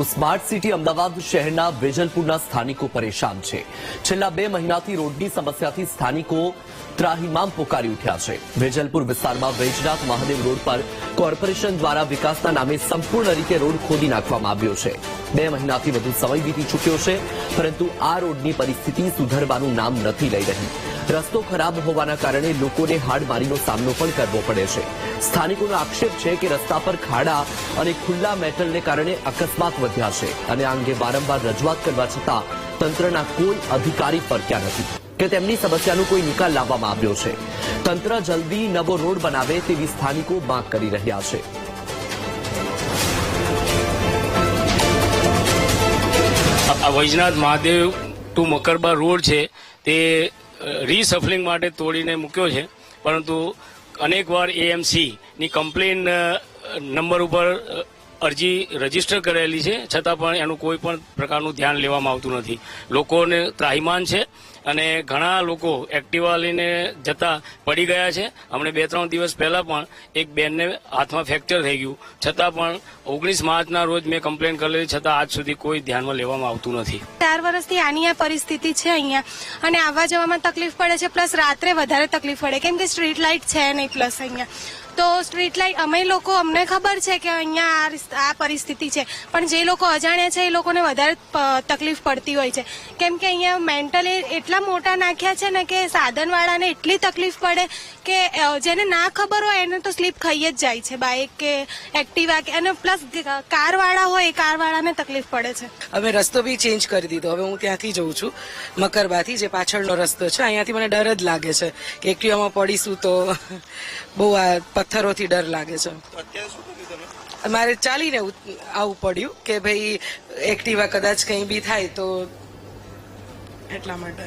તો smart city Ahmedabad શહેરના વેજલપુરના સ્થાનિકો પરેશાન છે. છેલ્લા બે મહિનાથી રોડની સમસ્યાથી સ્થાનિકો ત્રાહિમામ પોકારી ઉઠ્યા છે. વેજલપુર વિસ્તારમાં વૈજનાથ મહાદેવ રોડ પર કોર્પોરેશન દ્વારા વિકાસના નામે સંપૂર્ણ રીતે રોડ ખોદી નાખવામાં આવ્યો છે. બે મહિનાથી વધુ સમય વીતી ચૂક્યો છે, પરંતુ આ રોડની પરિસ્થિતિ સુધરવાનું નામ નથી લઈ રહી. રસ્તો ખરાબ હોવાના કારણે લોકોને હાડમારીનો સામનો પણ કરવો પડે છે. સ્થાનિકોનો આક્ષેપ છે કે રસ્તા પર ખાડા અને ખુલ્લા મેટલને કારણે અકસ્માત વધ્યા છે અને આ અંગે વારંવાર રજૂઆત કરવા છતાં તંત્રના કોઈ અધિકારી ફરક્યા નથી કે તેમની સમસ્યાનો કોઈ નિકાલ લાવવામાં આવ્યો છે. તંત્ર જલ્દી નવો રોડ બનાવે તેવી સ્થાનિકો માંગ કરી રહ્યા છે. વૈજનાથ મહાદેવ ટુ મકરબા રોડ છે. તે રીસફલિંગ માટે તોડીને મૂક્યો છે. પરંતુ અનેકવાર એએમસી ની કમ્પ્લેન નંબર ઉપર અરજી રજિસ્ટર કરેલી છે, છતાં પણ એનું કોઈ પણ પ્રકારનું ધ્યાન લેવામાં આવતું નથી. લોકોને ત્રાહિમાન છે અને ઘણા લોકો એક્ટિવા લઈને જતા પડી ગયા છે. હમણે બે ત્રણ દિવસ પહેલા પણ એક બેનને હાથમાં ફ્રેક્ચર થઈ ગયું. છતાં પણ ઓગણીસ માર્ચના રોજ મેં કમ્પ્લેન કરેલી, છતાં આજ સુધી કોઈ ધ્યાનમાં લેવામાં આવતું નથી. ચાર વર્ષથી આની આ પરિસ્થિતિ છે અહીંયા. અને આવવા જવામાં તકલીફ પડે છે, પ્લસ રાત્રે વધારે તકલીફ પડે. કેમ કે સ્ટ્રીટ લાઇટ છે નહીં, પ્લસ અહીંયા. તો સ્ટ્રીટ લાઇટ અમે લોકો, અમને ખબર છે કે અહીંયા આ પરિસ્થિતિ છે. પણ જે લોકો અજાણ્યા છે, એ લોકોને વધારે તકલીફ પડતી હોય છે. કેમ કે અહીંયા મેન્ટલી એટલા મોટા નાખ્યા છે ને કે સાધનવાળાને એટલી તકલીફ પડે કે જેને ના ખબર હોય, એને તો સ્લીપ ખાઈ જ જાય છે. બાઇક કે એક્ટિવા કે, અને પ્લસ કારવાળા હોય, એ કારવાળાને તકલીફ પડે છે. હવે રસ્તો બી ચેન્જ કરી દીધો. હવે હું ત્યાંથી જઉં છું, મકરબાથી, જે પાછળનો રસ્તો છે. અહીંયાથી મને ડર જ લાગે છે કે એક્ટિવામાં પડીશું તો બહુ આ પથ્થરોથી ડર લાગે છે. મારે ચાલીને આવવું પડ્યું કે ભાઈ એક્ટિવા કદાચ કંઈ બી થાય તો એટલા માટે.